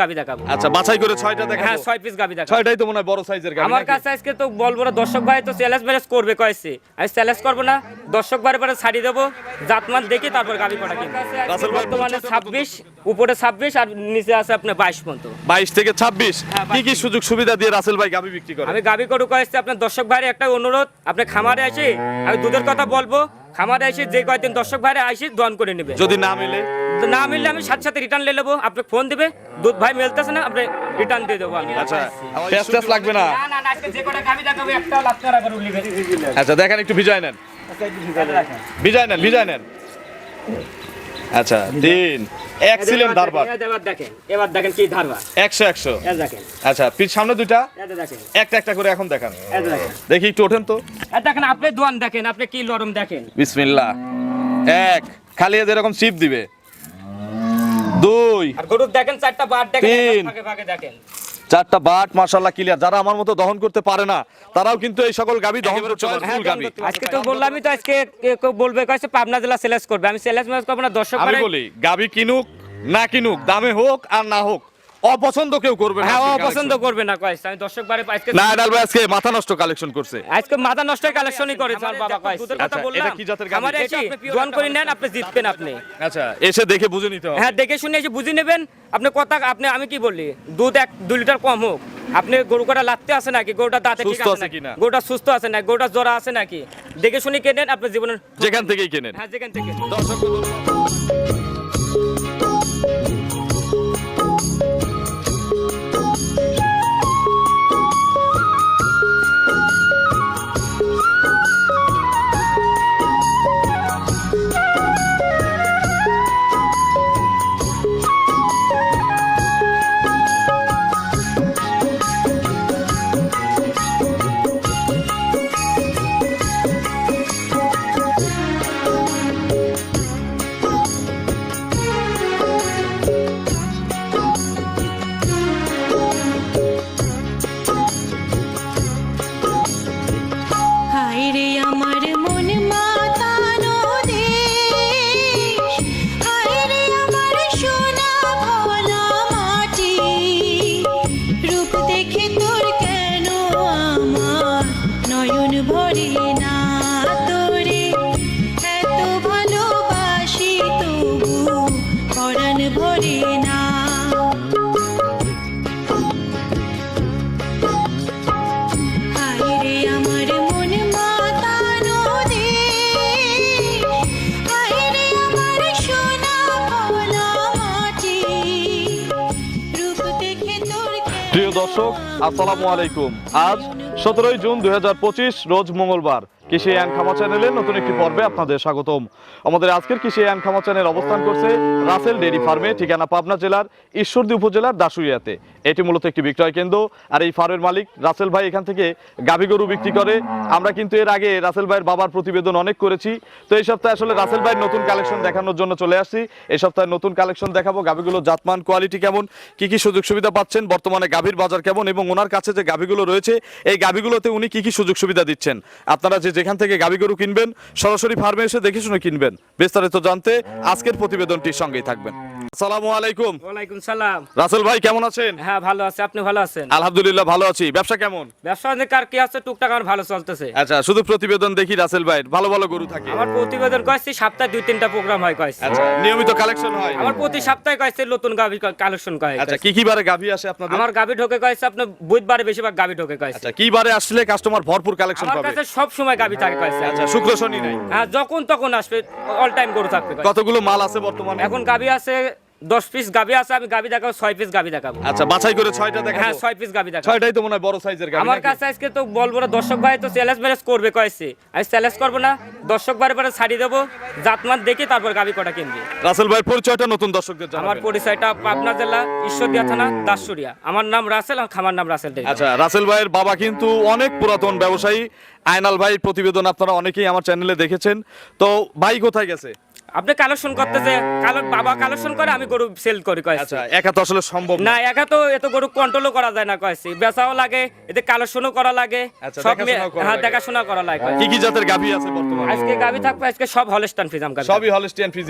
গাবি দেখাবো। আচ্ছা বাছাই করে ছয়টা হ্যাঁ দেখাবো ছয় পিস গাবি দেখাবো। ছয়টাই তো মনে হয় বড় সাইজের গাবি আমার কাছে আজকে তো বলব না দর্শক ভাই তো চ্যালেঞ্জ ম্যালেজ করবে কয়েছে। আমি চ্যালেঞ্জ করব না দর্শক বারে বারে ছাড়ি দেবো জাতমান দেখি তারপর গাবি কটা কিনবো। রাসেল ভাই বর্তমানে পরিচয়টা ছাব্বিশ উপরে ছাব্বিশ আর নিচে আছে আপনার বাইশ পর্যন্ত। বাইশ থেকে ছাব্বিশ। হ্যাঁ, কি কি সুযোগ সুবিধা দিয়ে রাসেল ভাই গাবি বিক্রি করে? আমি গাবি কয়েছে আপনার দর্শক ভাইয়ের একটা অনুরোধ আপনি খামারে আসি আমি দুধের কথা বলব খামারে এসে যে কয়েকদিন দর্শক ভাইরে আসি দন করে নেবে। যদি না মিলে? না মিললে আমি সাথে সাথে রিটার্ন নিয়ে নেব। আপনি ফোন দিবে দুধ ভাই মেলতেছে না আপনি রিটার্ন দিয়ে দেবো আমি। আচ্ছা লাগবে না। না না আজকে যে কটা গাবি দেখাবো না করে আচ্ছা দেখেন একটু ভিজায় নেন। ভিজায় নেন ভিজায় নেন আচ্ছা তিন। এক্সিলেন্ট ধারবার। এবার দেখেন এবার দেখেন কি ধারবা একশো একশো। এ দেখেন। আচ্ছা পিছ সামনে দুইটা? দেখেন। একটা একটা করে এখন দেখান। দেখি একটু ওঠেন তো। দেখেন আপনি দোয়ান দেখেন আপনি কি লরম দেখেন। বিসমিল্লাহ। এক খালি এদের এরকম চিপ দিবে। দুই আর গরুর দেখেন চারটা বাট দেখেন। ফাঁকে ফাঁকে দেখেন। চারটা বাট মাশাল্লাহ ক্লিয়ার যারা আমার মতো দহন করতে পারে না তারাও কিন্তু এই সকল গাবি দহন করতে পারে ফুল গাবি। আজকে তো বললামই তো আজকে কেউ বলবে কইছে পাবনা জেলা সেলস করবে। আমি সেলস করব না দর্শক আমি বলি গাবি কিনুক না কিনুক দামে হোক আর না হোক অপছন্দ কেউ করবে না হ্যাঁ ও আজকের পছন্দ collection। করবে না কয়েছে আমি দর্শক বারে আজকে না এডাল ভাই আজকে মাথা নষ্ট কালেকশন করছে। আজকে মাথা নষ্ট কালেকশনই করেছে আমার বাবা কয়েছে দুধের কথা আচ্ছা, বললাম এটা কি জাতের? আমার এসে জোয়ান করে নেন আপনি জিতবেন আপনি। আচ্ছা এসে দেখে বুঝে নিতে হবে। হ্যাঁ দেখে শুনে এসে বুঝে নেবেন। আপনি কথা আপনি আমি কি বলি? দুধ এক দুই লিটার কম হোক। আপনি গরু কটা লাত্তে আছে নাকি? গরুটা দাঁতে ঠিক সুস্থ আছে কিনা? গরুটা সুস্থ আছে নাকি? গরুটা জ্বরা আছে নাকি? দেখে শুনে কেনেন আপনার জীবনের যেখান থেকেই কেনেন। হ্যাঁ যেখান থেকে। দর্শক আসসালামু আলাইকুম। আজ সতেরোই জুন দু হাজার পঁচিশ রোজ মঙ্গলবার। কৃষি আইন খামা চ্যানেলের নতুন একটি পর্বে আপনাদের স্বাগতম। আমাদের আজকের কৃষি আইন খামা চ্যানেল অবস্থান করছে রাসেল ডেইরি ফার্মে, ঠিকানা পাবনা জেলার ঈশ্বরদী উপজেলার দাসুরিয়াতে এটি মূলত একটি বিক্রয় কেন্দ্র আর এই ফার্মের মালিক রাসেল ভাই এখান থেকে গাভী গরু বিক্রি করে। আমরা কিন্তু এর আগে রাসেল ভাইয়ের বাবার প্রতিবেদন অনেক করেছি। তো এই সপ্তাহে আসলে রাসেল ভাইয়ের নতুন কালেকশন দেখানোর জন্য চলে আসছি। এই সপ্তাহে নতুন কালেকশন দেখাবো গাভীগুলো জাতমান, কোয়ালিটি কেমন, কি কি সুযোগ সুবিধা পাচ্ছেন, বর্তমানে গাভীর বাজার কেমন এবং ওনার কাছে যে গাভীগুলো রয়েছে, এই গাভীগুলোতে উনি কি কি সুযোগ সুবিধা দিচ্ছেন। আপনারা যে যেখান থেকে গাবি গরু কিনবেন, সরাসরি ফার্মে এসে দেখে শুনে কিনবেন। বিস্তারিত জানতে আজকের প্রতিবেদনটির সঙ্গেই থাকবেন। আসসালামু আলাইকুম। ওয়ালাইকুম সালাম। রাসেল ভাই কেমন আছেন? হ্যাঁ ভালো আছে। আপনি ভালো আছেন? আলহামদুলিল্লাহ ভালো আছি। ব্যবসা কেমন? ব্যবসা বাণিজ্য কার কি আছে টুকটাক আমার ভালো চলতেছে। আচ্ছা শুধু প্রতিবেদন দেখি রাসেল ভাই ভালো ভালো গরু থাকে। আমার প্রতিবেদন কয়েছি সপ্তাহে দুই তিনটা প্রোগ্রাম হয় কয়েছে। আচ্ছা নিয়মিত কালেকশন হয়। আমার প্রতি সপ্তাহে কয়েছে নতুন গাভি কালেকশন কয় আচ্ছা কি কি বারে গাভী আসে আপনাদের? আমার গাভি ঢোকে কয়েছে আপনার বুধবারে বেশিরভাগ গাভি ঢোকে কয়েছে। আচ্ছা কি বারে আসলে কাস্টমার ভরপুর কালেকশন আমার পাবে? কাছে সব সময় গাভি থাকে কয়েছে। আচ্ছা শুক্র শনি নাই। হ্যাঁ যখন তখন আসবে অল টাইম গরু থাকবে কতগুলো মাল আছে বর্তমানে? এখন গাভি আছে দশ পিস গাভি আছে আমি গাভি দেখাবো ছয় পিস গাভি দেখাবো। আচ্ছা বাছাই করে ছয়টা হ্যাঁ ছয় পিস গাভি দেখাবো। ছয়টাই তো মনে হয় বড় সাইজের গাভী আমার কাছে আজকে তো বলব না দর্শক ভাই তো চ্যালেঞ্জ ম্যালেজ করবে কয়েছে। আমি চ্যালেঞ্জ করব না দর্শক বারে বারে ছাড়ি দেবো জাতমান দেখে তারপর গাভি কটা কিনবি। রাসেল ভাইয়ের পরিচয়টা নতুন দর্শকদের আমার পরিচয়টা পাবনা জেলা ঈশ্বরদিয়া থানা দাসুরিয়া। আমার নাম রাসেল আর খামার নাম রাসেল। আচ্ছা রাসেল ভাইয়ের বাবা কিন্তু অনেক পুরাতন ব্যবসায়ী। আয়নাল ভাই প্রতিবেদন আপনারা অনেকেই আমার চ্যানেলে দেখেছেন। তো ভাই কোথায় গেছে? আপনি কালেকশন করতেছে কালো বাবা কালেকশন করে আমি গরু সেল করি কয়েছি আচ্ছা একা তো আসলে সম্ভব না। না একা তো এত গরু কন্ট্রোলও করা যায় না কয়েছি বেচাও লাগে এতে কালেকশনও করা লাগে আচ্ছা, সব হ্যাঁ দেখাশোনা করা লাগে কি কি জাতের গাভী আছে বর্তমানে? আজকে গাবি থাকবে আজকে সব গাবি সবই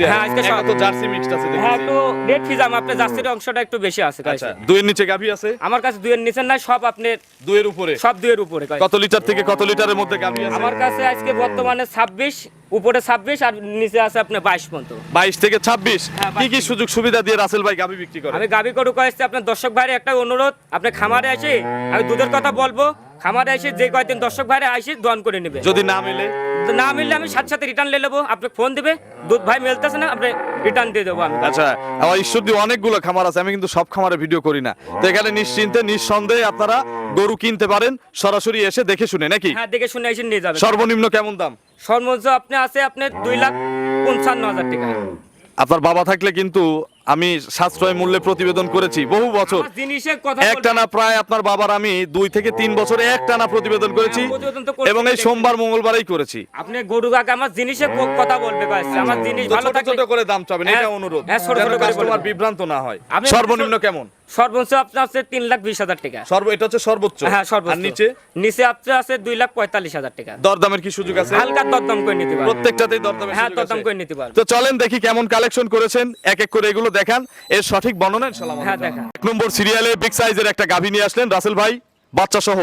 হ্যাঁ, আজকে সব। তো জার্সি মিক্সড আছে হ্যাঁ একটু রেড আপনার জার্সির অংশটা একটু বেশি আছে। আচ্ছা দুইয়ের নিচে গাভী আছে? আমার কাছে দুইয়ের নিচে নাই সব আপনার দুইয়ের উপরে? সব দুইয়ের উপরে। কত লিটার থেকে কত লিটারের মধ্যে গাভী আছে? আমার কাছে আজকে বর্তমানে ছাব্বিশ উপরে ছাব্বিশ আর নিচে আছে আপনার বাইশ পর্যন্ত। বাইশ থেকে ছাব্বিশ। হ্যাঁ, কি কি সুযোগ সুবিধা দিয়ে রাসেল ভাই গাভী বিক্রি করে? আমি গাবি গরু কয়েছি আপনার দর্শক ভাইয়ের একটা অনুরোধ আপনি খামারে আসি আমি দুধের কথা বলব খামারে এসে যে কয়দিন দর্শক ভাইরে আসি দন করে নেবে। যদি না মেলে? তো না মিললে আমি সাথে সাথে রিটার্ন নিয়ে নেব আপনি ফোন দিবে দুধ ভাই মেলতেছে না আপনি রিটার্ন দিয়ে দেবো আমি। আচ্ছা আমার ঈশ্বরদী অনেকগুলো খামার আছে আমি কিন্তু সব খামারে ভিডিও করি না। তো এখানে নিশ্চিন্তে নিঃসন্দেহে আপনারা গরু কিনতে পারেন সরাসরি এসে দেখে শুনে নাকি? হ্যাঁ দেখে শুনে এসে নিয়ে যাবে। সর্বনিম্ন কেমন দাম? সর্বোচ্চ আপনি আছে আপনার দুই লাখ পঞ্চান্ন হাজার টাকা। আপনার বাবা থাকলে কিন্তু আমি সাশ্রয় মূল্যে প্রতিবেদন করেছি বহু বছর। একটানা প্রায় আপনার বাবার আমি দুই থেকে তিন বছরে একটানা প্রতিবেদন করেছি এবং এই সোমবার মঙ্গলবারই করেছি। আপনি গরু কাকে আমার জিনিসের ক- কথা বলবে আমার জিনিস ভালো থাকলে ছোট করে দাম চাবেন এটা হ্যাঁ, অনুরোধ হ্যাঁ, কাস্টমার বিভ্রান্ত না হয়। সর্বনিম্ন কেমন? সর্বোচ্চ আপনার আছে তিন লাখ বিশ হাজার টাকা। সর্ব এটা হচ্ছে সর্বোচ্চ। হ্যাঁ সর্বোচ্চ। আর নিচে? নিচে আপনার আছে দুই লাখ পঁয়তাল্লিশ হাজার টাকা। দরদামের কি সুযোগ আছে? হালকা দরদাম করে নিতে পারবেন। প্রত্যেকটাতেই দরদামের হ্যাঁ দরদাম করে নিতে পারবেন। তো চলেন দেখি কেমন কালেকশন করেছেন। এক এক করে এগুলো দেখান এর সঠিক বর্ণনা হ্যাঁ, দেখান। এক নম্বর সিরিয়ালে বিগ সাইজের একটা গাভী নিয়ে আসলেন রাসেল ভাই বাচ্চা সহ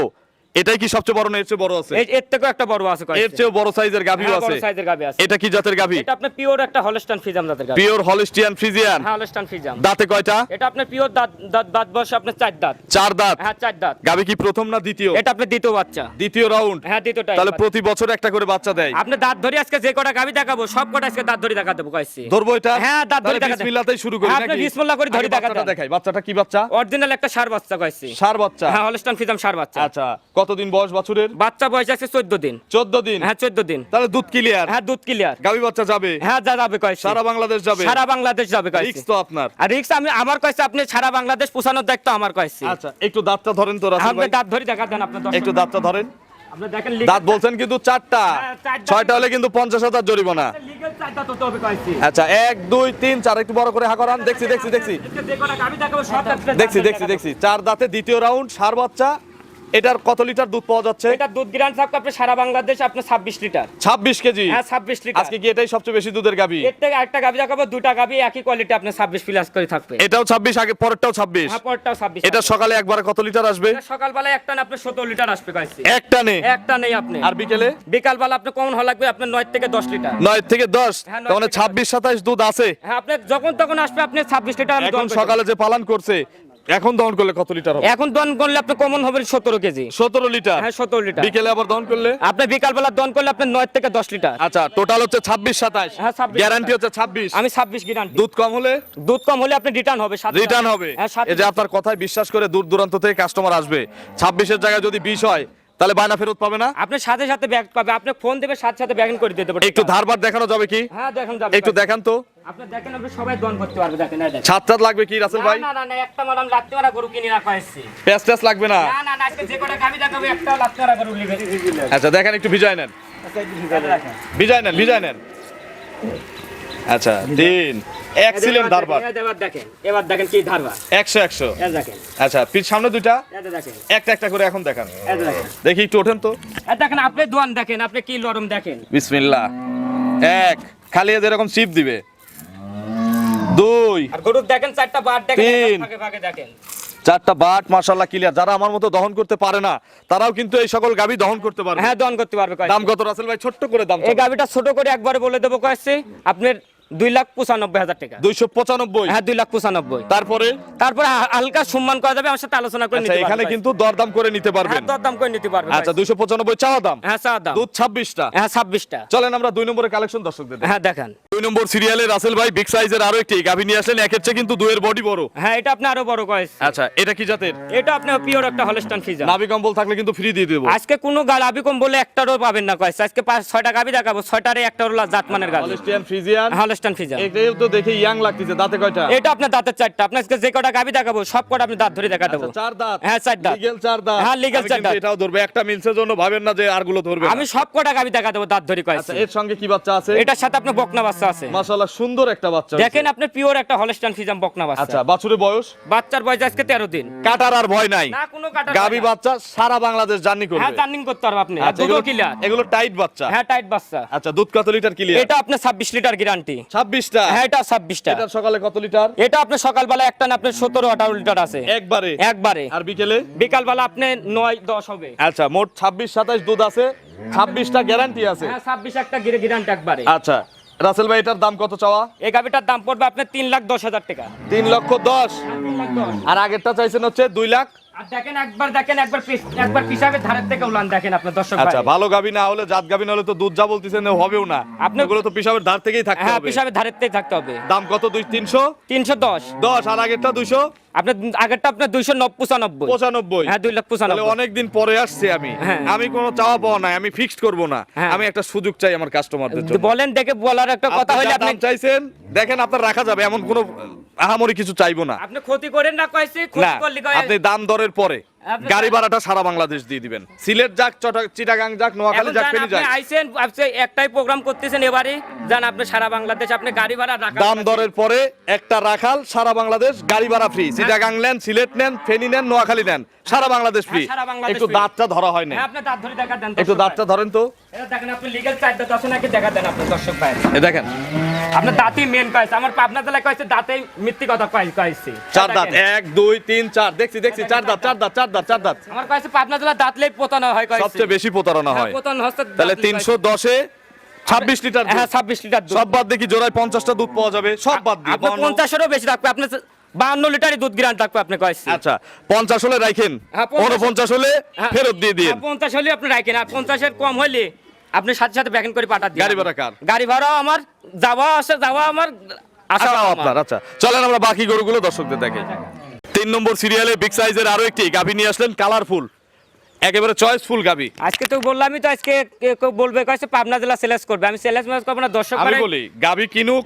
এটাই কি সবচেয়ে বড় না এর চেয়ে বড় আছে? এই- এর থেকেও একটা বড় আছে এর চেয়েও বড় সাইজের গাভীও হ্যাঁ, বড় আছে। সাইজের গাবি আছে। এটা কি জাতের গাভী? এটা আপনার পিওর একটা হলস্টান ফিজাম জাতের গাবি পিওর হলিস্টিয়ান ফ্রিজিয়ান হ্যাঁ হলস্টান ফিজাম দাঁতে কয়টা? এটা আপনার পিওর দাঁত দাঁত দাঁত বয়স আপনার চার দাঁত। চার দাঁত? হ্যাঁ চার দাঁত। গাভী কি প্রথম না দ্বিতীয়? এটা আপনার দ্বিতীয় বাচ্চা। দ্বিতীয় রাউন্ড হ্যাঁ দ্বিতীয়টা তাহলে প্রতি বছর একটা করে বাচ্চা দেয়। আপনি দাঁত ধরে আজকে যে কটা গাবি দেখাবো সব কটা আজকে দাঁত ধরে দেখা দেবো কয়েছি। ধরবো এটা? হ্যাঁ, দাঁত ধরে তাহলে দেখা বিসমিল্লাহতেই শুরু করি হ্যাঁ, আপনি বিসমিল্লাহ করে ধরে আগে দেখা বাচ্চাটা দেখাই। বাচ্চাটা কি বাচ্চা? অরিজিনাল একটা সার বাচ্চা কয়েছি। সার বাচ্চা। হ্যাঁ হলস্টান ফিজাম সার বাচ্চা। আচ্ছা কতদিন বয়স বাছুরের? বাচ্চা বয়স আছে চোদ্দ দিন। চোদ্দ দিন? হ্যাঁ চোদ্দ দিন। তাহলে দুধ ক্লিয়ার হ্যাঁ দুধ ক্লিয়ার গাভী বাচ্চা যাবে? হ্যাঁ যা যাবে কয়েছি সারা বাংলাদেশ যাবে? সারা বাংলাদেশ যাবে কয়েছি রিক্স তো আপনার। আর রিক্স আমি আমার কয়েছে আপনি সারা বাংলাদেশ পোষানোর দায়িত্ব আমার কয়েছি আচ্ছা একটু দাঁতটা ধরেন তো রাসেল আপনি ভাই। দাঁত ধরে দেখা দেন আপনার একটু দাঁতটা ধরেন। দাঁত বলছেন কিন্তু চারটা। হ্যাঁ। ছয়টা হলে কিন্তু পঞ্চাশ হাজার জরিমানা। আচ্ছা এক দুই তিন চার একটু বড় করে হাঁকরান দেখছি দেখছি দেখছি। দেখছি দেখছি দেখছি। চার দাঁতে দ্বিতীয় রাউন্ড সার বাচ্চা। এটার কত লিটার দুধ পাওয়া যাচ্ছে? এটা দুধ গ্রান থাকবে আপনার সারা বাংলাদেশ আপনার ছাব্বিশ লিটার। ছাব্বিশ কেজি? হ্যাঁ ছাব্বিশ লিটার। আজকে কি এটাই সবচেয়ে বেশি দুধের গাভী এর থেকে একটা গাভি দেখাবো দুটা গাভি একই কোয়ালিটি আপনার ছাব্বিশ প্লাস করে থাকবে। এটাও ছাব্বিশ আগে পরেরটাও ছাব্বিশ? হ্যাঁ পরটাও ছাব্বিশ এটা সকালে একবার কত লিটার আসবে? এটা সকালবেলায় একটা না আপনার সতেরো লিটার আসবে কয়েছি একটা নে। একটা নেই আপনি। আর বিকেলে? বিকালবেলা আপনি কমন হওয়া লাগবে আপনার নয় থেকে দশ লিটার। নয় থেকে দশ? হ্যাঁ, দশ। ছাব্বিশ সাতাইশ দুধ আছে। হ্যাঁ আপনি যখন তখন আসবে আপনি ছাব্বিশ লিটার আমি এখন সকালে যে পালন করছে এখন দহন করলে কত লিটার হবে? এখন দন করলে আপনি কমন হবে সতেরো কেজি। সতেরো লিটার? হ্যাঁ সতেরো লিটার। বিকেলে আবার দহন করলে? আপনি বিকালবেলা দন করলে আপনার নয় থেকে দশ লিটার। আচ্ছা টোটাল হচ্ছে ছাব্বিশ সাতাইশ হ্যাঁ, 26, গ্যারান্টি হচ্ছে ছাব্বিশ। আমি ছাব্বিশ গ্যারান্টি দুধ কম হলে? দুধ কম হলে আপনি রিটার্ন হবে রিটার্ন হবে। হ্যাঁ এই যে আপনার কথায় বিশ্বাস করে দূর দূরান্ত থেকে কাস্টমার আসবে। ছাব্বিশের জায়গায় যদি বিশ হয় তাহলে বায়না ফেরত পাবে না? আপনি সাথে সাথে ব্যাগ পাবে। আপনি ফোন দেবে সাথে সাথে ব্যাগিং করে দিয়ে দেবো একটু ধারবার দেখানো যাবে কি? হ্যাঁ দেখেন যাবে। একটু দেখান তো। আপনি দেখেন আপনি সবাই দন করতে পারবে দেখেন এই দেখেন। ছাদ ছাদ লাগবে কি রাসেল ভাই? না না না একটা ম্যাডাম লাত্তি মারা গরু কিনে রাখা এসেছি প্যাঁচ ট্যাচ লাগবে না? না না না আজকে যে কটা গাবি দেখাবো একটা লাত্তি মারা গরু লিখে আচ্ছা দেখেন একটু ভিজায় নেন। ভিজায় নেন ভিজায় নেন। আচ্ছা তিন। এক্সিলেন্ট ধারবার এবার দেখেন এবার দেখেন কি ধারবা একশো একশো। দেখেন। আচ্ছা পিছ সামনে দুইটা? দেখেন। একটা একটা করে এখন দেখান। দেখি একটু ওঠেন তো। দেখেন আপনি দোয়ান দেখেন আপনি কি লরম দেখেন। বিসমিল্লাহ। এক। খালি যেরকম চিপ দিবে। দুই আর গরুর দেখেন চারটা বাট দেখেন ফাঁকে ফাঁকে দেখেন। চারটা বাট মাশাল্লাহ ক্লিয়ার যারা আমার মতো দহন করতে পারে না তারাও কিন্তু এই সকল গাবি দহন করতে পারে হ্যাঁ দহন করতে পারবে দাম কত রাসেল ভাই? ছোট্ট করে দাম এই গাবিটা ছোট করে একবারে বলে দেবো কয়েছে আপনার দুই লাখ পঁচানব্বই হাজার টাকা। দুইশো পঁচানব্বই? হ্যাঁ দুই লাখ পঁচানব্বই। তারপরে? তারপরে হালকা সম্মান করা যাবে আমার সাথে আলোচনা করে আচ্ছা নিতে এখানে কিন্তু দরদাম করে নিতে হ্যাঁ পারবেন। দরদাম করে নিতে পারবে আচ্ছা দুইশো পঁচানব্বই চাওয়া দাম? হ্যাঁ চা দাম। দুধ ছাব্বিশটা? হ্যাঁ ছাব্বিশটা। চলেন আমরা দুই নম্বরের কালেকশন দর্শকদের হ্যাঁ দেখেন। দুই নম্বর সিরিয়ালে রাসেল ভাই বিগ সাইজের আরও একটি গাভি নিয়ে আসলেন। একের চেয়ে কিন্তু দুয়ের বডি বড়। হ্যাঁ এটা আপনি আরও বড় কয়েস। আচ্ছা এটা কি জাতের? এটা আপনি পিওর একটা হলস্টান ফিজা নাভি কম্বল থাকলে কিন্তু ফ্রি দিয়ে দেবো। আজকে কোনো গাল আবি কম বলে একটারও পাবেন না কয়েস। আজকে পাঁচ ছয়টা গাবি দেখাবো। ছয়টারে একটারও জাতমানের গাল। হলিস্টিয়ান ফ্রিজিয়ান হলে হলস্টান ফিজাম এটাও তো দেখে ইয়াং লাগতেছে দাঁতে কয়টা? এটা আপনার দাঁতের চারটা। আপনার আজকে যে কটা গাবি দেখাবো সব কটা আপনি দাঁত ধরে দেখা দেবো। আচ্ছা, চার দাঁত? হ্যাঁ, চার দাঁত। লিগেল চার দাঁত। হ্যাঁ, আমি চার দাঁত। এটাও ধরবে। একটা মিলসের জন্য ভাবেন না যে আরগুলো ধরবে আমি সব কটা গাবি দেখা দেবো দাঁত ধরে আচ্ছা কয়েছে এর সঙ্গে কি বাচ্চা আছে? এটার সাথে আপনার বকনা বাচ্চা আছে। মাশাআল্লাহ সুন্দর একটা বাচ্চা দেখেন আপনি পিওর একটা হলস্টান ফিজাম বকনা বাচ্চা। আচ্ছা বাছুরের বয়স? বাচ্চার বয়স আজকে তেরো দিন। কাটার আর ভয় নাই। না কোনো কাটা গাবি বাচ্চা সারা বাংলাদেশ জার্নি করবে। হ্যাঁ জার্নিং করতে পারব আপনি। আচ্ছা, দুটো এগুলো- কিলার এগুলো টাইট বাচ্চা। হ্যাঁ টাইট বাচ্চা। আচ্ছা দুধ কত লিটার ক্লিয়ার এটা আপনার ছাব্বিশ লিটার গ্যারান্টি ছাব্বিশটা। হ্যাঁ এটা ছাব্বিশটা। এটার সকালে কত লিটার? এটা আপনার সকালবেলা একটা না সতেরো আঠারো লিটার আছে। একবারে? একবারে। আর বিকেলে? বিকালবেলা আপনি নয় দশ হবে। আচ্ছা মোট ছাব্বিশ সাতাশ দুধ আছে। ছাব্বিশটা গ্যারান্টি আছে। হ্যাঁ ছাব্বিশ একটা গ্যারান্টি একবারে। আচ্ছা রাসেল ভাই এটার দাম কত চাওয়া? এই গাভিটার দাম পড়বে আপনার তিন লাখ দশ হাজার টাকা। তিন লক্ষ দশ। দশ। আর আগেরটা চাইছেন হচ্ছে দুই লাখ। আর দেখেন একবার দেখেন একবার একবার পিসাবের ধারের থেকে উলান দেখেন আপনার দর্শক আচ্ছা ভালো গাবি না হলে জাত গাবি না হলে তো দুধ যা বলতেছেন হবেও না। আপনি- আপনাগুলো তো পিসাবের ধার থেকেই থাকতে হ্যাঁ হবে। পিসাবের ধারের থেকেই থাকতে হবে। দাম কত? দুই তিনশো? তিনশো দশ। দশ আর আগেরটা দুইশো? আপনার আগেরটা আপনার দুইশো পঁচানব্বই। পঁচানব্বই। হ্যাঁ দুই লাখ পঁচানব্বই। অনেকদিন পরে আসছে আমি। হ্যাঁ। আমি কোনো চাওয়া পাওয়া নাই আমি ফিক্সড করব না। হ্যাঁ। আমি একটা সুযোগ চাই আমার কাস্টমারদের বলেন দেখে বলার একটা কথা আপনি আপনি দাম চাইছেন দেখেন আপনার রাখা যাবে এমন কোনো আহামরি কিছু চাইব না। আপনি ক্ষতি করেন না কয়েছি ক্ষতি করলে আপনি দাম দরের পরে। গাড়ি ভাড়াটা সারা বাংলাদেশ দিয়ে দিবেন। সিলেট যাক চিটাগাং যাক নোয়াখালী যাক ফেনী আপনি যাক। আইছেন আপনি একটাই প্রোগ্রাম করতেছেন এবারে। যান আপনি সারা বাংলাদেশ আপনি গাড়ি ভাড়া রাখা দাম দরের পরে একটা রাখাল সারা বাংলাদেশ গাড়ি ভাড়া ফ্রি চিটাগাং নেন সিলেট নেন ফেনী নেন নোয়াখালী নেন সারা বাংলাদেশ ফ্রি হ্যাঁ, একটু দাঁতটা ধরা হয় না হ্যাঁ আপনি দাঁত ধরে দেখা দেন একটু দাঁতটা ধরেন তো। দেখেন আপনি লিগ্যাল চার দাঁত আছে নাকি দেখা দেন আপনার দর্শক ভাই। এ দেখেন। আপনার মেন কয়েছে আমার পাবনা জেলায় কয়েছে মিথ্যি কথা কয় কয়েছে। চার দাঁত। এক দুই তিন চার। দেখছি দেখছি চার দাঁত চার দাঁত চার দাঁত চার দাঁত। আমার কয়েছে পাবনা দাঁতলেই পোতানো হয় কয়েছে। সবচেয়ে বেশি প্রতারণা হয় পোতানো হচ্ছে তাহলে তিনশো দশে ছাব্বিশ লিটার কয়েছে। হ্যাঁ ছাব্বিশ লিটার সব বাদ দেখি জোড়ায় পঞ্চাশটা দুধ পাওয়া যাবে। সব বাদ দিয়ে। পঞ্চাশেরও বেশি থাকবে। আপনার বাহান্ন লিটারই দুধ গ্রান্ট থাকবে আপনি কয়েছে। আচ্ছা পঞ্চাশ হলে রাখেন হ্যাঁ, পঞ্চাশ- উনপঞ্চাশ হলে হ্যাঁ। ফেরত দিয়ে দিন আর পঞ্চাশ হলে আপনি রাখেন আর পঞ্চাশের কম হলে আপনি সাথে সাথে ব্যাকেন করে পাঠা দিন গাড়ি ভাড়া কার? গাড়ি ভাড়া আমার যাওয়া আসে যাওয়া আমার আসা আপনার আচ্ছা। চলেন আমরা বাকি গরুগুলো দর্শকদের দেখে। তিন নম্বর সিরিয়ালে বিগ সাইজের আরও একটি গাভী নিয়ে আসলেন কালারফুল একেবারে চয়েসফুল গাভী। আজকে তো বললামই তো আজকে কেউ বলবে কয়েছে পাবনা জেলা সেলেস করবে। আমি সেলেস ম্যাচ করব না দর্শক আমি মানে- বলি গাভী কিনুক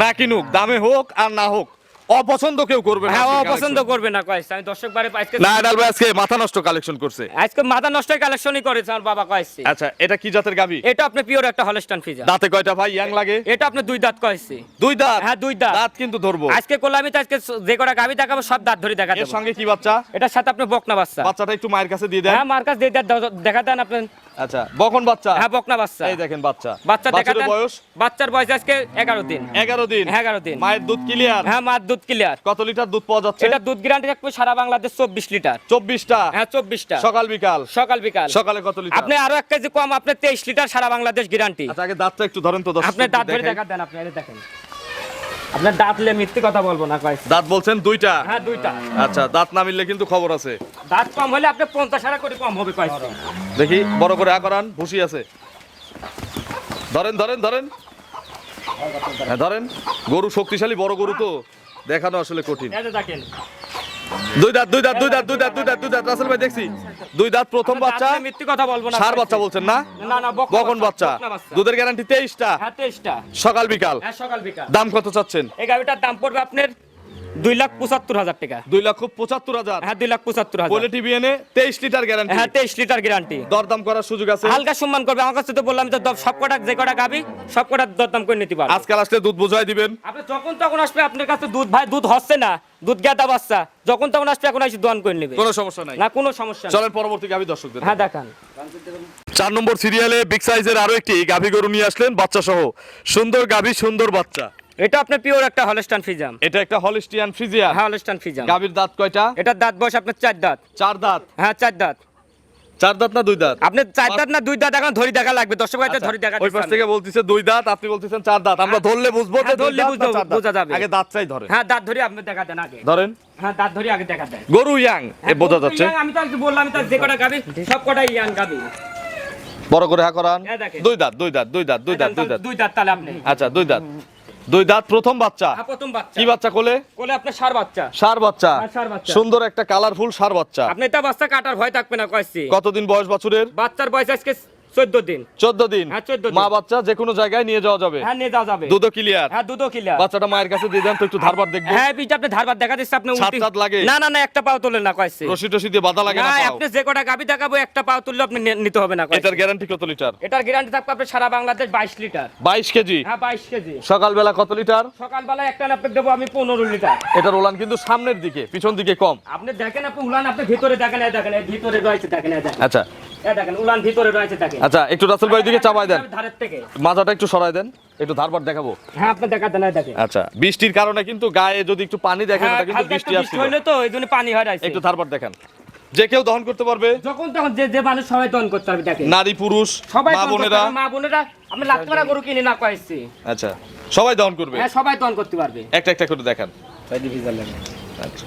না কিনুক দামে হোক আর না হোক অপছন্দ কেউ করবে না হ্যাঁ ও আজকের পছন্দ collection। করবে না কয়েছে আমি দর্শক বারে আজকে না এডাল ভাই আজকে মাথা নষ্ট কালেকশন করছে। আজকে মাথা নষ্ট কালেকশনই করেছে আমার বাবা কয়েছে আচ্ছা এটা কি জাতের গাভী এটা আপনি পিওর একটা হলস্টান ফিজা দাঁতে কয়টা ভাই? ইয়াং লাগে? এটা আপনি দুই দাঁত কয়েছে দুই দাঁত? হ্যাঁ, দুই দাঁত। দাঁত কিন্তু ধরবো। আজকে করলে আমি তো আজকে যে কটা গাভি দেখাবো সব দাঁত ধরে দেখা এর সঙ্গে কি বাচ্চা? এটার সাথে আপনি বকনা বাচ্চা। বাচ্চাটা একটু মায়ের কাছে দিয়ে দেন। হ্যাঁ মার্কাস দিয়ে দেন, দেখা দেন আপনি আচ্ছা বকন বাচ্চা? হ্যাঁ বকনা বাচ্চা। এই দেখেন বাচ্চা। বাচ্চা দেখা দেন বয়স? বাচ্চার বয়স আজকে এগারো দিন। এগারো দিন। এগারো দিন। মায়ের দুধ ক্লিয়ার হ্যাঁ মার দুধ ক্লিয়ার কত লিটার দুধ পাওয়া যাচ্ছে? এটা দুধ গ্যারান্টি থাকবে সারা বাংলাদেশ চব্বিশ লিটার। চব্বিশটা? হ্যাঁ চব্বিশটা। সকাল বিকাল? সকাল বিকাল। সকালে কত লিটার? আপনি আরও এক কেজি কম আপনি লিটার সারা বাংলাদেশ গ্যারান্টি আচ্ছা আগে দাঁতটা একটু ধরেন তো দর্শক আপনি দাঁত ধরে দেখা দেন আপনি এটা দেখেন। আপনার দাঁত লে মিথ্যে কথা বলব না কয়েছে দাঁত বলছেন দুইটা? হ্যাঁ দুইটা। আচ্ছা দাঁত না মিললে কিন্তু খবর আছে। দাঁত কম হলে আপনি পঞ্চাশ হাজার করে কম হবে কয়েছে দেখি বড় করে আ করান ভুসি আছে। ধরেন ধরেন ধরেন। হ্যাঁ ধরেন। গরু শক্তিশালী বড় গরু তো। দেখানো আসলে কঠিন। দেখেন। দুই দাঁত দুই দাঁত দুই দাঁত দুই দাঁত দুই দাঁত দুই দাঁত। রাসেল ভাই দেখছি। দুই দাঁত প্রথম বাচ্চা। মিথ্যে কথা বলব না সার বাচ্চা বলছেন না? না না বকন বাচ্চা দুধের গ্যারান্টি তেইশটা। হ্যাঁ তেইশটা। সকাল বিকাল। হ্যাঁ সকাল বিকাল। দাম কত চাচ্ছেন? এই গাড়িটার দাম পড়বে আপনার দুই লাখ পঁচাত্তর হাজার টাকা। দুই লক্ষ পঁচাত্তর হাজার? হ্যাঁ দুই লাখ পঁচাত্তর হাজার। কোয়ালিটি তেইশ লিটার গ্যারান্টি হ্যাঁ তেইশ লিটার গ্যারান্টি দরদাম করার সুযোগ আছে? হালকা সম্মান করবে। আমার কাছে তো বললাম দ- সব কটা যে কটা গাবি সব কটা দরদাম করে নিতে পারবে। আজকাল আসলে দুধ বোঝাই দিবেন। আপনি যখন তখন আসবে আপনার কাছে দুধ ভাই দুধ হচ্ছে না। দুধ গেদা বাচ্চা। যখন তখন আসবে এখন এসে দোয়ান করে নেবে। কোনো সমস্যা নাই। না কোনো সমস্যা। চলেন পরবর্তী গাভী দর্শকদের হ্যাঁ দেখান। চার নম্বর সিরিয়ালে বিগ সাইজের আরও একটি গাভী গরু নিয়ে আসলেন বাচ্চা সহ সুন্দর গাভী সুন্দর বাচ্চা। এটা আপনার পিওর একটা হলস্টান ফিজাম এটা একটা হলস্টিয়ান ফ্রিজিয়া হ্যাঁ হলস্টান ফিজাম গাভীর দাঁত কয়টা? এটার দাঁত বয়স আপনার চার দাঁত। চার দাঁত? হ্যাঁ চার দাঁত। চার দাঁত না দুই দাঁত? আপনি চার দাঁত না দুই দাঁত এখন ধরি দেখা লাগবে। দর্শক ভাইতে ধরি দেখা আচ্ছা, ওই পাশ থেকে বলতেছে দুই দাঁত আপনি বলতেছেন চার দাঁত। আমরা ধরলে বুঝব যে হ্যাঁ, ধরলে দাঁত বুঝব, বোঝা যাবে। আগে দাঁত চাই ধরে হ্যাঁ দাঁত ধরি আপনি দেখা দেন আগে। ধরেন। হ্যাঁ দাঁত ধরি আগে দেখা দেন। গরু ইয়াং এ বোঝা যাচ্ছে। আমি তো আজকে বললাম আমি তো যে কটা গাবি সব কটাই ইয়ান গাবি। বড় করে হা করান। হ্যাঁ, দুই দাঁত দুই দাঁত দুই দাঁত দুই দাঁত দুই দাঁত। দুই দাঁত তাহলে আপনি। আচ্ছা দুই দাঁত। দুই দাঁত প্রথম বাচ্চা। হ্যাঁ প্রথম বাচ্চা। কি বাচ্চা কোলে? কোলে আপনার সার বাচ্চা। সার বাচ্চা। হ্যাঁ, বাচ্চা। সুন্দর একটা কালারফুল সার বাচ্চা। আপনি এটা বাচ্চা কাটার ভয় থাকবে না কয়েছি কতদিন বয়স বছরের? বাচ্চার বয়স আজকে চোদ্দ দিন। চোদ্দ দিন? হ্যাঁ, 14 দিন। মা বাচ্চা যে কোনো জায়গায় নিয়ে যাওয়া যাবে। হ্যাঁ নিয়ে যাওয়া যাবে। দুধও ক্লিয়ার হ্যাঁ দুধও ক্লিয়ার বাচ্চাটা মায়ের কাছে দিয়ে দেন তো একটু ধারবার দেখব। হ্যাঁ পিঠা আপনি ধারবার দেখা দিচ্ছে আপনি ছাদ উল্টি- লাগে? না না না একটা পাও তোলেন না কয়েছে। রশি টসি দিয়ে বাধা লাগে না না আপনি যে কটা গাবি দেখাবো একটা পাও তুললে আপনি নিতে হবে না এটার গ্যারান্টি কত লিটার? এটার গ্যারান্টি থাকবে আপনার সারা বাংলাদেশ বাইশ লিটার। বাইশ কেজি? হ্যাঁ বাইশ কেজি। সকালবেলা কত লিটার? সকালবেলা একটা দেবো আমি পনেরো লিটার। এটার ওলান কিন্তু সামনের দিকে পিছন দিকে কম। আপনি দেখেন আপনি উলান আপনি ভিতরে দেখেন দেখেন ভিতরে রয়েছে দেখেন। আচ্ছা আচ্ছা একটু রাসেল ভাই দিকে চাপাই দেন। মাথাটা একটু সরাই দেন একটু ধারবার দেখাবো। হ্যাঁ আপনি আচ্ছা বৃষ্টির কারণে কিন্তু গায়ে যদি একটু পানি দেখেন হ্যাঁ, কিন্তু বৃষ্টি বৃষ্টি আসছিল। তো এই পানি হয় একটু ধারবার দেখান। যে কেউ দহন করতে পারবে। যখন তখন যে যে মানুষ সবাই দন করতে হবে দেখেন। নারী পুরুষ সবাই মা বোনেরা। মা বোনেরা আমি লাখ টাকা গরু কিনে না কয়েছি। আচ্ছা সবাই দহন করবে। হ্যাঁ সবাই দন করতে পারবে। একটা একটা করে দেখান। আচ্ছা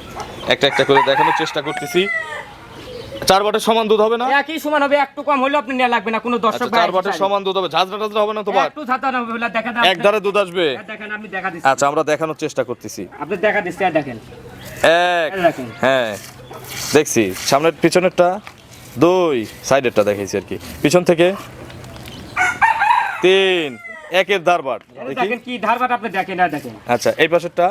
একটা একটা করে দেখানোর চেষ্টা করতেছি। চার বাটের সমান দুধ হবে না? একই সমান হবে একটু কম হলেও আপনি নেওয়া লাগবে না কোনো দর্শক আচ্ছা চার বাটের সমান দুধ হবে। ঝাঁঝরা হবে না একটু না হলে দেখা এক ধারে দুধ আসবে। হ্যাঁ, দেখেন আপনি দেখা দিচ্ছেন। আচ্ছা আমরা দেখানোর চেষ্টা করতেছি। আপনি দেখা দিচ্ছি আর দেখেন। এক হ্যাঁ দেখছি। সামনের পিছনেরটা দুই সাইডেরটা দেখাইছি আর কি। পিছন থেকে তিন একের দেখি। দেখেন কি ধারবাট আপনি দেখেন দেখেন। আচ্ছা এই পাশেরটা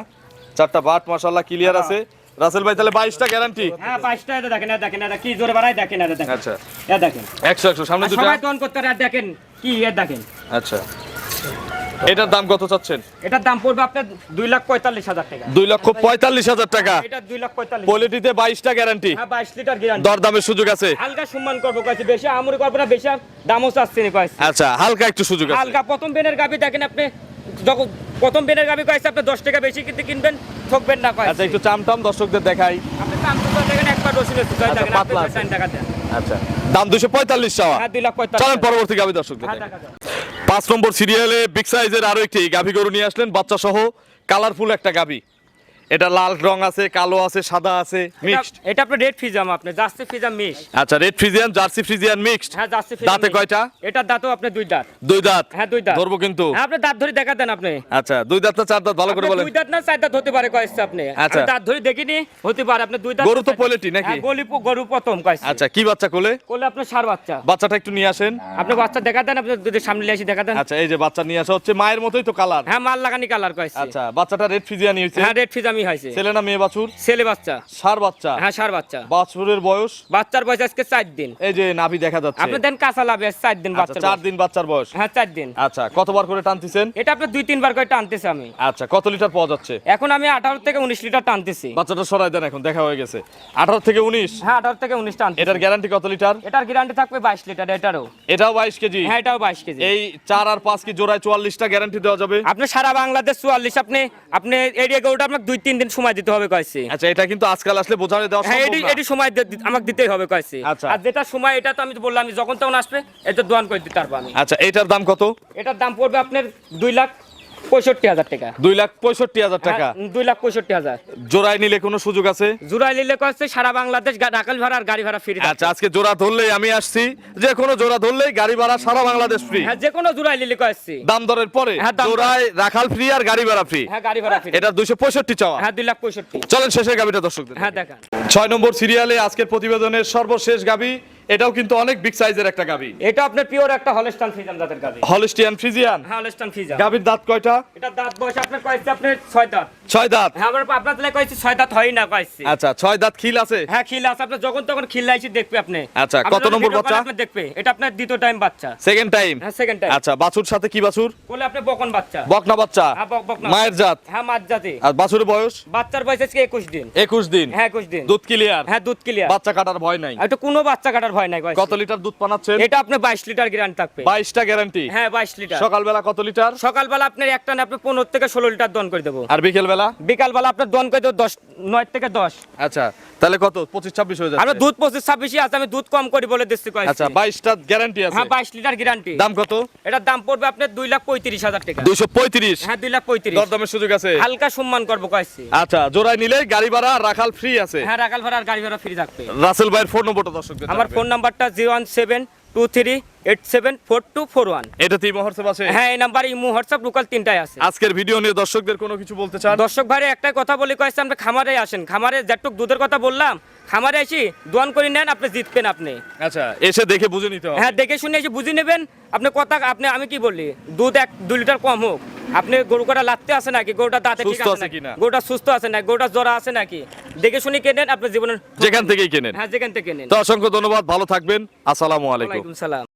চারটা বাট মাশাল্লাহ ক্লিয়ার আছে। রাসেল ভাই তাহলে বাইশটা গ্যারান্টি হ্যাঁ বাইশটা এটা দেখেন এটা দেখেন এটা কি জোরে বাড়ায় দেখেন এটা দেখেন। আচ্ছা। এটা দেখেন। একশো একশো সামনে আর দুটা। সবাই দন করতে আর দেখেন কি এর দেখেন। আচ্ছা। এটার দাম কত চাচ্ছেন? এটার দাম পড়বে আপনার দুই লাখ পঁয়তাল্লিশ হাজার টাকা। দুই লক্ষ পঁয়তাল্লিশ হাজার টাকা। এটা দুই লাখ পঁয়তাল্লিশ। কোয়ালিটিতে বাইশটা গ্যারান্টি হ্যাঁ বাইশ লিটার গ্যারান্টি দরদামের সুযোগ আছে। হালকা সম্মান করব কয়েছে বেশি আমরি করব না বেশি দামও চাচ্ছে আচ্ছা হালকা একটু সুযোগ আছে। হালকা প্রথম বেনের গাবি দেখেন আপনি যখন প্রথম বেনের গাবি কয়েছে আপনি দশ টাকা বেশি কিন্তু কিনবেন ঠকবেন না কয়েছে। আচ্ছা একটু চামটাম দর্শকদের দেখাই। আপনি দেখেন একবার আচ্ছা, দেখেন আপনি পাতলা আছে। টাইম টাকা দেন। আচ্ছা দাম হ্যাঁ লাখ চলেন পরবর্তী দর্শকদের হ্যাঁ, দেখাই। পাঁচ নম্বর সিরিয়ালে বিগ সাইজের আরও একটি গাভি গরু নিয়ে আসলেন বাচ্চা সহ কালারফুল একটা গাভি। এটা লাল রং আছে কালো আছে সাদা আছে মিক্সড এটা- এটা আপনার রেড ফিজাম আপনি জার্সি মিক্স আচ্ছা red Friesian jersey Friesian mixed হ্যাঁ জার্সি ফিজাম দাঁতে কয়টা? এটার দাঁতও আপনি দুই দাঁত। দুই দাঁত? হ্যাঁ দুই দাঁত। ধরবো কিন্তু। হ্যাঁ আপনি দাঁত ধরে দেখা দেন আপনি। আচ্ছা দুই দাঁত না চার দাঁত? ভালো করে বলেন। দুই দাঁত না চার দাঁত হতে পারে কয়েছে আপনি। আচ্ছা। দাঁত ধরে দেখিনি হতে পারে। আপনি দুই দাঁত গরু তো পোলেটি নাকি? হ্যাঁ, গলি গরু প্রথম কয়েছে। আচ্ছা কি বাচ্চা কোলে? কোলে আপনার সার বাচ্চা। বাচ্চাটা একটু নিয়ে আসেন। আপনি বাচ্চা দেখা দেন আপনি যদি সামনে এসে দেখা দেন আচ্ছা এই যে বাচ্চা নিয়ে আসা হচ্ছে মায়ের মতোই তো কালার হ্যাঁ মাল লাগানি কালার কয়েছে। আচ্ছা বাচ্চাটা রেড ফ্রিজিয়ান হয়েছে হ্যাঁ রেড হয়েছে। ছেলে না মেয়ে বাছুর? ছেলে বাচ্চা। সার বাচ্চা? হ্যাঁ সার বাচ্চা। বাছুরের বয়স? বাচ্চার বয়স আজকে চার দিন। এই যে নাভি দেখা যাচ্ছে। আপনি দেন কাঁচা লাভে চার দিন আচ্ছা বাচ্চার চার দিন বাচ্চার বয়স। হ্যাঁ চার দিন। আচ্ছা কতবার করে টানতেছেন? এটা আপনার দুই তিনবার করে টানতেছে আমি। আচ্ছা কত লিটার পাওয়া যাচ্ছে? এখন আমি আঠারো থেকে উনিশ লিটার টানতেছি। বাচ্চাটা সরাই দেন এখন দেখা হয়ে গেছে। আঠারো থেকে উনিশ? হ্যাঁ আঠারো থেকে উনিশ টানতেছি। এটার গ্যারান্টি কত লিটার? এটার গ্যারান্টি থাকবে বাইশ লিটার এটারও। এটাও বাইশ কেজি? হ্যাঁ এটাও বাইশ কেজি। এই চার আর পাঁচ কি জোড়ায় চুয়াল্লিশটা গ্যারান্টি দেওয়া যাবে? আপনি সারা বাংলাদেশ চুয়াল্লিশ আপনি আপনি এরিয়া গরুটা আপনাকে দুই তিন দিন সময় দিতে হবে কয়েছে। আচ্ছা এটা কিন্তু আজকাল আসলে বোঝানো দেওয়া হ্যাঁ এটি। এটি সময় আমাকে দিতেই হবে কয়েছে। আচ্ছা। আর যেটা সময় এটা তো আমি বললাম যখন তখন আসবে এটা দোয়ান করে দিতে পারব আমি। আচ্ছা এটার দাম কত? এটার দাম পড়বে আপনার দুই লাখ। পঁয়ষট্টি হাজার টাকা। দুই লাখ পঁয়ষট্টি হাজার টাকা। হ্যাঁ, দুই লাখ পঁয়ষট্টি হাজার। জোড়ায় নিলে কোনো সুযোগ আছে? জুরাই নিলে কয়েছে সারা বাংলাদেশ গা- ভাড়া আর গাড়ি ভাড়া ফ্রি আচ্ছা আজকে জোড়া ধরলেই আমি আসছি। যে কোনো জোড়া ধরলেই গাড়ি ভাড়া সারা বাংলাদেশ ফ্রি হ্যাঁ যে কোনো জুরাই নিলে দাম দরের পরে হ্যাঁ, জোড়ায় রাখাল ফ্রি আর গাড়ি ভাড়া ফ্রি হ্যাঁ গাড়ি ভাড়া ফ্রি এটা দুইশো পঁয়ষট্টি চাওয়া। হ্যাঁ দুই লাখ পঁয়ষট্টি। চলেন শেষের গাবিটা দর্শকদের হ্যাঁ দেখা ছয় নম্বর সিরিয়ালে আজকের প্রতিবেদনের সর্বশেষ গাবি এটাও কিন্তু অনেক বিগ সাইজের একটা গাবি। এটা আপনার পিওর একটা হলস্টান ফিজাম জাতের গাড়ি হলিস্টিয়ান ফ্রিজিয়ান হ্যাঁ হলস্টান ফিজাম গাবির দাঁত কয়টা? এটা দাঁত বয়স আপনার কয়েছে আপনার ছয় দাঁত। ছয় দাঁত? হ্যাঁ আমার আপনার তাহলে কয়েছে ছয় দাঁত হয় না কয়েছে। আচ্ছা ছয় দাঁত খিল আছে? হ্যাঁ খিল আছে। আপনার যখন তখন খিল লাইছি দেখবে আপনি। আচ্ছা, কত নম্বর বাচ্চা? আপনি দেখবে। এটা আপনার দ্বিতীয় টাইম বাচ্চা। সেকেন্ড টাইম হ্যাঁ সেকেন্ড টাইম আচ্ছা বাছুর সাথে কি বাছুর? বলে আপনি বকন বাচ্চা। বকনা বাচ্চা? হ্যাঁ বক বকনা। মায়ের জাত? হ্যাঁ মাছ জাতি। আর বাছুরের বয়স? বাচ্চার বয়স আজকে একুশ দিন। একুশ দিন? হ্যাঁ একুশ দিন। দুধ ক্লিয়ার হ্যাঁ দুধ ক্লিয়ার বাচ্চা কাটার ভয় নাই। এটা কোনো বাচ্চা কাটার ভয় নাই কত লিটার দুধ পানাচ্ছেন? এটা আপনার বাইশ লিটার গ্যারান্টি থাকবে। গ্যারান্টি হ্যাঁ বাইশ লিটার। সকালবেলা কত লিটার? সকালবেলা আপনার একটা না আপনি পনেরো থেকে ষোলো লিটার দন করে দেবো। আর বিকেল বেলা বিকালবেলা আপনার দন করে দেবো দশ নয় থেকে দশ। আচ্ছা তাহলে কত? পঁচিশ ছাব্বিশ হয়ে আমরা দুধ পঁচিশ ছাব্বিশই আছে আমি দুধ কম করি বলে দিচ্ছি কয়েছে আচ্ছা গ্যারান্টি আছে। হ্যাঁ বাইশ লিটার গ্যারান্টি দাম কত? এটার দাম পড়বে আপনার দুই লাখ পঁয়ত্রিশ হাজার টাকা। দুইশো পঁয়ত্রিশ? হ্যাঁ দুই লাখ পঁয়ত্রিশ। দরদামের সুযোগ আছে। হালকা সম্মান করব আচ্ছা জোড়ায় নিলে গাড়ি ভাড়া রাখাল ফ্রি আছে। হ্যাঁ রাখাল ভাড়া আর গাড়ি ভাড়া ফ্রি থাকবে। রাসেল ভাইয়ের ফোন নম্বরটা দর্শকদের আমার ফোন নাম্বারটা zero one seven two three eight seven four two four one. এটা তিন হোয়াটসঅ্যাপ আছে। হ্যাঁ এই নাম্বার ইমো হোয়াটসঅ্যাপ লোকাল তিনটায় আছে। আজকের ভিডিও নিয়ে দর্শকদের কোনো কিছু বলতে চান? দর্শক ভাইরে একটাই কথা বলি কয়েছে আমরা খামারে আসেন। খামারে যেটুক দুধের কথা বললাম খামারে এসে দোয়ান করে নেন আপনি জিতবেন আপনি। আচ্ছা এসে দেখে বুঝে নিতে হবে। হ্যাঁ দেখে শুনে এসে বুঝে নেবেন। আপনি কথা আপনি আমি কি বলি দুধ এক দু লিটার কম হোক। আপনি গরু কটা লাগতে আছে নাকি? গরুটা দাঁতে ঠিক আছে নাকি? কিনা? গরুটা সুস্থ আছে নাকি? গরুটা জ্বর আছে নাকি? দেখে শুনে কেনেন আপনার জীবনের যেখান থেকেই কেনেন হ্যাঁ যেখান থেকে নেন। তো অসংখ্য ধন্যবাদ ভালো থাকবেন। আসসালামু আলাইকুম। সালাম।